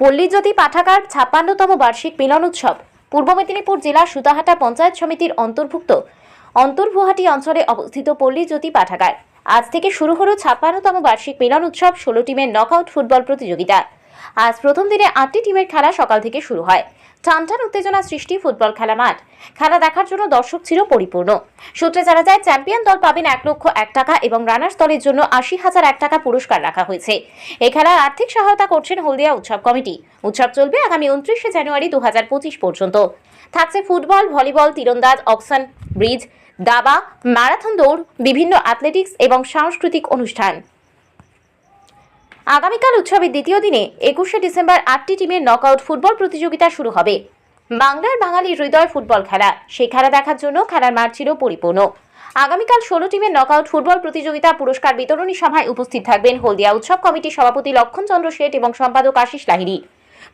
পল্লীজ্যোতি পাঠাগার ছাপ্পান্নতম বার্ষিক মিলন উৎসব। পূর্ব মেদিনীপুর জেলার সুতাহাটা পঞ্চায়েত সমিতির অন্তর্ভুক্ত অন্তর্ভুহাটি অঞ্চলে অবস্থিত পল্লীজ্যোতি পাঠাগার। আজ থেকে শুরু হলো ছাপ্পান্নতম বার্ষিক মিলন উৎসব ষোলো টিমের নকআউট ফুটবল প্রতিযোগিতা। আজ প্রথম দিনে আটটি টিমের খেলা সকাল থেকে শুরু হয়। টানটান উত্তেজনা সৃষ্টি ফুটবল খেলা মাঠ। খেলা দেখার জন্য দর্শক ছিল পরিপূর্ণ। সূত্রে জানা যায়, চ্যাম্পিয়ন দল পাবেন এক লক্ষ এক টাকা এবং রানার্স দলের জন্য আশি হাজার এক টাকা পুরস্কার রাখা হয়েছে। এই খেলার আর্থিক সহায়তা করছেন হলদিয়া উৎসব কমিটি। উৎসব চলবে আগামী উনত্রিশে জানুয়ারি দু হাজার পঁচিশ পর্যন্ত। থাকছে ফুটবল, ভলিবল, তীরন্দাজ অক্সন ব্রিজ, দাবা, ম্যারাথন দৌড়, বিভিন্ন অ্যাথলেটিক্স এবং সাংস্কৃতিক অনুষ্ঠান। আগামীকাল উৎসবের দ্বিতীয় দিনে একুশে ডিসেম্বর আটটি টিমের নকআউট ফুটবল প্রতিযোগিতা শুরু হবে। বাংলার বাঙালির হৃদয় ফুটবল খেলা। সেই খেলা দেখার জন্য খেলার মাঠ ছিল পরিপূর্ণ। আগামীকাল ষোলো টিমের নকআউট ফুটবল প্রতিযোগিতা, পুরস্কার বিতরণী সভায় উপস্থিত থাকবেন হলদিয়া উৎসব কমিটির সভাপতি লক্ষণ চন্দ্র শেঠ এবং সম্পাদক আশিস লাহিড়ী।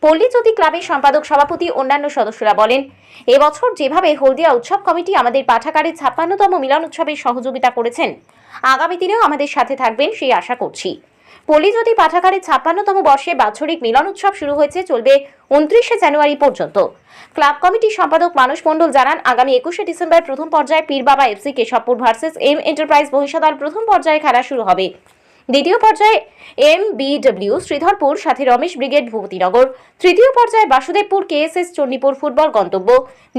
পল্লীজ্যোতি ক্লাবের সম্পাদক সভাপতি অন্যান্য সদস্যরা বলেন, এবছর যেভাবে হলদিয়া উৎসব কমিটি আমাদের পাঠাগারের ছাপ্পান্নতম মিলন উৎসবে সহযোগিতা করেছেন, আগামী দিনেও আমাদের সাথে থাকবেন সেই আশা করছি। পল্লীজ্যোতি পাঠাগারের ছাপ্পান্নতম বর্ষে বাৎসরিক মিলন উৎসব শুরু হয়েছে, চলবে উনত্রিশে জানুয়ারি পর্যন্ত। ক্লাব কমিটির সম্পাদক মানস মণ্ডল জানান, আগামী একুশে ডিসেম্বর প্রথম পর্যায়ে Pirbaba FC Keshabpur versus M enterprise Mahishadal প্রথম পর্যায়ে খেলা শুরু হবে। দ্বিতীয় পর্যায়ে এম বিডব্লিউ শ্রীধরপুর, সাথে রমেশ ব্রিগেড ভূপতিনগর। তৃতীয় পর্যায়ে বাসুদেবপুর কেএসএস চণ্ডীপুর ফুটবল গন্তব্য।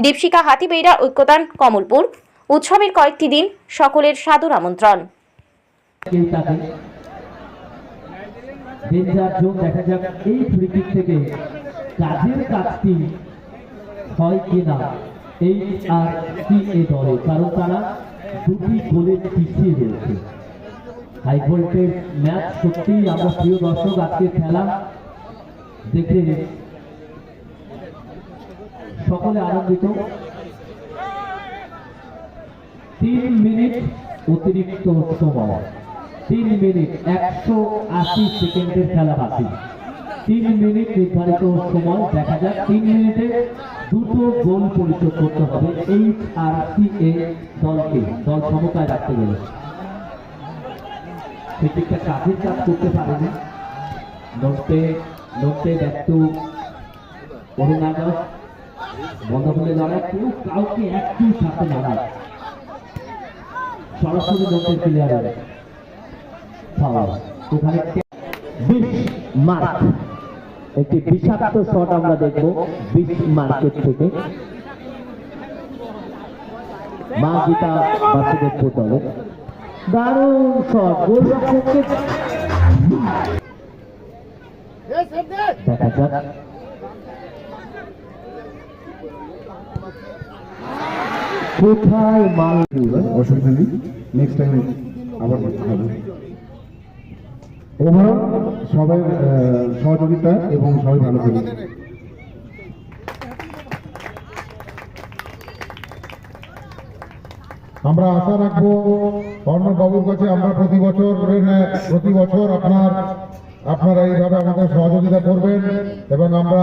দীপশিকা হাতিবেইরা ঐক্যতান কমলপুর। উৎসবের কয়েকটি দিন, সকলের সাদর আমন্ত্রণ। ডেঞ্জার জোন দেখা যাক এই ফ্রিকিক থেকে কাজের কাজটি হয় কিনা এই আর কি এ দলে, কারণ তারা দুটি গোলে পিছিয়ে রয়েছে। হাই ভোল্টেজ ম্যাচ সত্যিই আমরা প্রিয় দর্শক, আজকে খেলা দেখে সকলে আনন্দিত। তিন মিনিট অতিরিক্ত সময়। তিন মিনিট একশো আশি সেকেন্ডের খেলা বাকি। তিন মিনিট নির্ধারিত সময়, দেখা যাক, তিন মিনিটে দুটো গোল পরিশোধ করতে হবে এইচ আর সি এ দলকে। দল সমতায় রাখতে গেলে। সেদিকটা কাজের কাজ করতে পারেনি। নোটে নোটে একটু অরুণাচল। বন্ধ করে লড়াই, কেউ কাউকে একটু সাথে নামায়। সরাসরি নোটের প্লেয়ার একটি বিষাক্ত শট আমরা দেখব বিশ মার্কেট থেকে। মা গীতা বাসুদেবপুর দলের দারুণ শট গোলরক্ষককে দেখা যাক। কোথায় মাল অসুবিধা নেই। নেক্সট টাইম আবার করতে হবে। ওভারঅল সবাই সহযোগিতা এবং সবাই ভালো করে আমরা আশা রাখব অর্ণবাবুর কাছে আমরা প্রতি বছর প্রতি বছর আপনার, আপনারা এইভাবে আমাদের সহযোগিতা করবেন এবং আমরা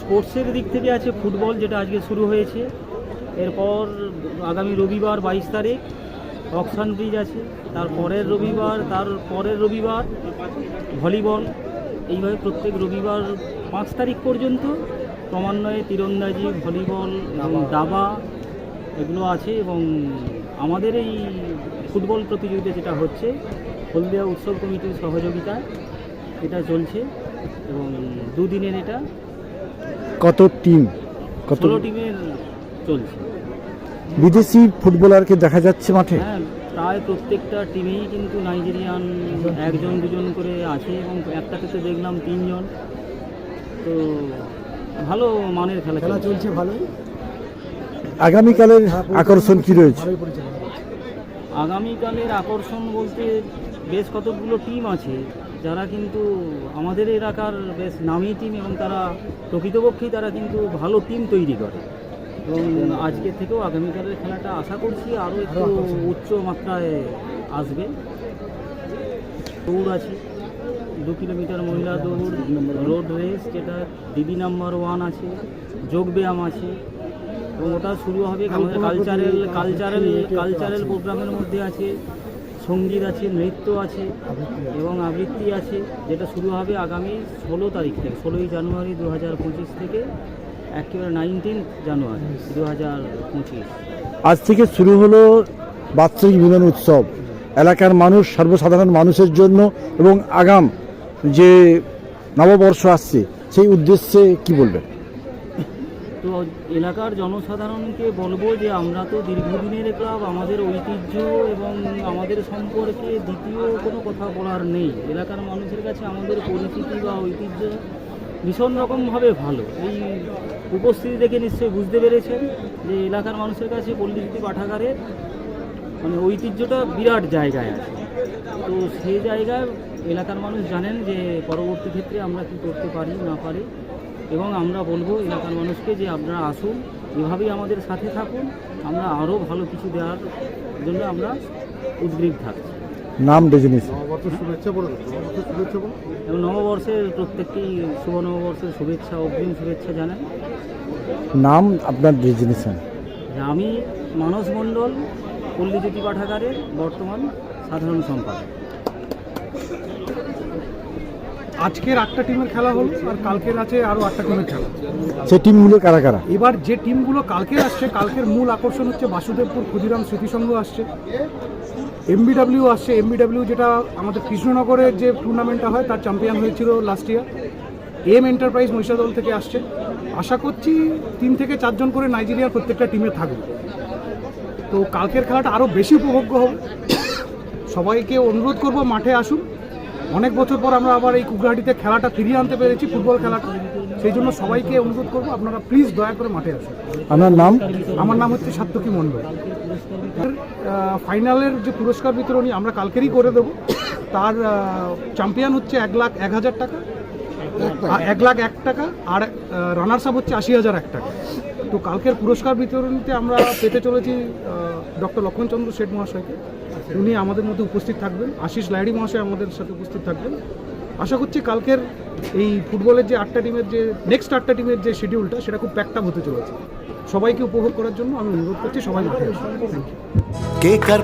স্পোর্টসের দিক থেকে আছে ফুটবল, যেটা আজকে শুরু হয়েছে। এরপর আগামী রবিবার বাইশ তারিখ অকশান ব্রিজ আছে, তার পরের রবিবার, তার পরের রবিবার ভলিবল। এইভাবে প্রত্যেক রবিবার পাঁচ তারিখ পর্যন্ত ক্রমান্বয়ে তীরন্দাজি, ভলিবল এবং দাবা এগুলো আছে এবং আমাদের এই ফুটবল প্রতিযোগিতা যেটা হচ্ছে, হলদিয়া উৎসব কমিটির সহযোগিতায় এটা চলছে এবং দুদিনের এটা। কত টিম কত টিমের চলছে। বিদেশি ফুটবলারকে দেখা যাচ্ছে মাঠে? হ্যাঁ প্রায় প্রত্যেকটা টিমেই কিন্তু নাইজেরিয়ান একজন দুজন করে আছে এবং একটাতে তো দেখলাম তিনজন। তো ভালো মানের খেলা খেলা চলছে। চলছে ভালোই। আগামীকালের আকর্ষণ কি রয়েছে? আগামীকালের আকর্ষণ বলতে বেশ কতগুলো টিম আছে। যারা কিন্তু আমাদের এলাকার বেশ নামি টিম এবং তারা প্রকৃতপক্ষেই তারা কিন্তু ভালো টিম তৈরি করে। এবং আজকে থেকেও আগামীকালের খেলাটা আশা করছি আরও একটু উচ্চ মাত্রায় আসবে। দৌড় আছে। দু কিলোমিটার মহিলা দৌড়, রোড রেস, যেটা দিদি নাম্বার ওয়ান আছে, যোগব্যায়াম আছে। এবং ওটা শুরু হবে আমাদের কালচারাল কালচারাল কালচারাল প্রোগ্রামের মধ্যে আছে। সংগীত আছে, নৃত্য আছে এবং আবৃত্তি আছে, যেটা শুরু হবে আগামী ষোলো তারিখ থেকে, ষোলোই জানুয়ারি দু হাজার পঁচিশ থেকে একেবারে নাইনটিন জানুয়ারি দু হাজার পঁচিশ। আজ থেকে শুরু হলো বাৎসরিক মিলন উৎসব। এলাকার মানুষ, সর্বসাধারণ মানুষের জন্য এবং আগাম যে নববর্ষ আসছে, সেই উদ্দেশ্যে কি বলবেন? তো এলাকার জনসাধারণকে বলব যে আমরা তো দীর্ঘদিনের ক্লাব, আমাদের ঐতিহ্য এবং আমাদের সম্পর্কে দ্বিতীয় কোনো কথা বলার নেই। এলাকার মানুষের কাছে আমাদের পরিচিতি বা ঐতিহ্য ভীষণ রকমভাবে ভালো। এই উপস্থিতি দেখে নিশ্চয়ই বুঝতে পেরেছেন যে এলাকার মানুষের কাছে পল্লীজ্যোতি পাঠাগারের মানে ঐতিহ্যটা বিরাট জায়গায় আছে। তো সেই জায়গায় এলাকার মানুষ জানেন যে পরবর্তী ক্ষেত্রে আমরা কি করতে পারি, না পারি। এবং আমরা বলব এলাকার মানুষকে যে আপনারা আসুন এভাবেই আমাদের সাথে থাকুন। আমরা আরও ভালো কিছু দেওয়ার জন্য আমরা উদ্গ্রীব থাকছি নাম বলুন এবং নববর্ষের প্রত্যেককেই শুভ নববর্ষের শুভেচ্ছা অগ্রিম শুভেচ্ছা জানাই। নাম আপনার ডেজিনেশন আমি মানস মণ্ডল পল্লীজ্যোতি পাঠাগারের বর্তমান সাধারণ সম্পাদক। আজকের আটটা টিমের খেলা হলো আর কালকের আছে আরও আটটা টিমের খেলা। সেই টিমগুলো কারা কারা? এবার যে টিমগুলো কালকে আসছে কালকের মূল আকর্ষণ হচ্ছে বাসুদেবপুর ক্ষুদিরাম স্মৃতিসংঘ আসছে। এমবিডাব্লিউ আসছে। এমবিডাব্লিউ যেটা আমাদের কৃষ্ণনগরের যে টুর্নামেন্টটা হয় তার চ্যাম্পিয়ন হয়েছিল last year M enterprise Mahishadal থেকে আসছে। আশা করছি তিন থেকে চারজন করে নাইজেরিয়ার প্রত্যেকটা টিমে থাকবে। তো কালকের খেলাটা আরও বেশি উপভোগ্য হবে। সবাইকে অনুরোধ করব মাঠে আসুন। অনেক বছর পর আমরা আবার এই কুকরাহাটিতে খেলাটা ফিরিয়ে আনতে পেরেছি ফুটবল খেলাটা। সেই জন্য সবাইকে অনুরোধ করব আপনারা প্লিজ দয়া করে মাঠে আসুন। আপনার নাম? আমার নাম হচ্ছে সাত্তকী মণ্ডল। ফাইনালের যে পুরস্কার বিতরণী আমরা কালকেরই করে দেব। তার চ্যাম্পিয়ন হচ্ছে এক লাখ এক হাজার টাকা এক লাখ। এক টাকা আর রানার্স আপ হচ্ছে আশি হাজার এক টাকা। তো কালকের পুরস্কার বিতরণীতে আমরা পেতে চলেছি ডক্টর লক্ষণচন্দ্র শেঠ মহাশয়কে। উনি আমাদের মধ্যে উপস্থিত থাকবেন। আশিস লাইড়ি মহাশয় আমাদের সাথে উপস্থিত থাকবেন। আশা করছি কালকের এই ফুটবলের যে আটটা টিমের যে নেক্সট আটটা টিমের যে শিডিউলটা সেটা খুব প্যাকটাপ হতে চলেছে। সবাইকে উপভোগ করার জন্য আমি অনুরোধ করছি সবাই মাঠে আসুন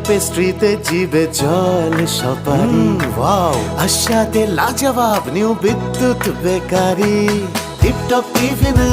পেস্ট্রিতে জিবে জল সপারি? ওয়াও আশাতে লাজবাব নিউ বিদ্যুৎ বেকারি। টিপটপ টিফিনে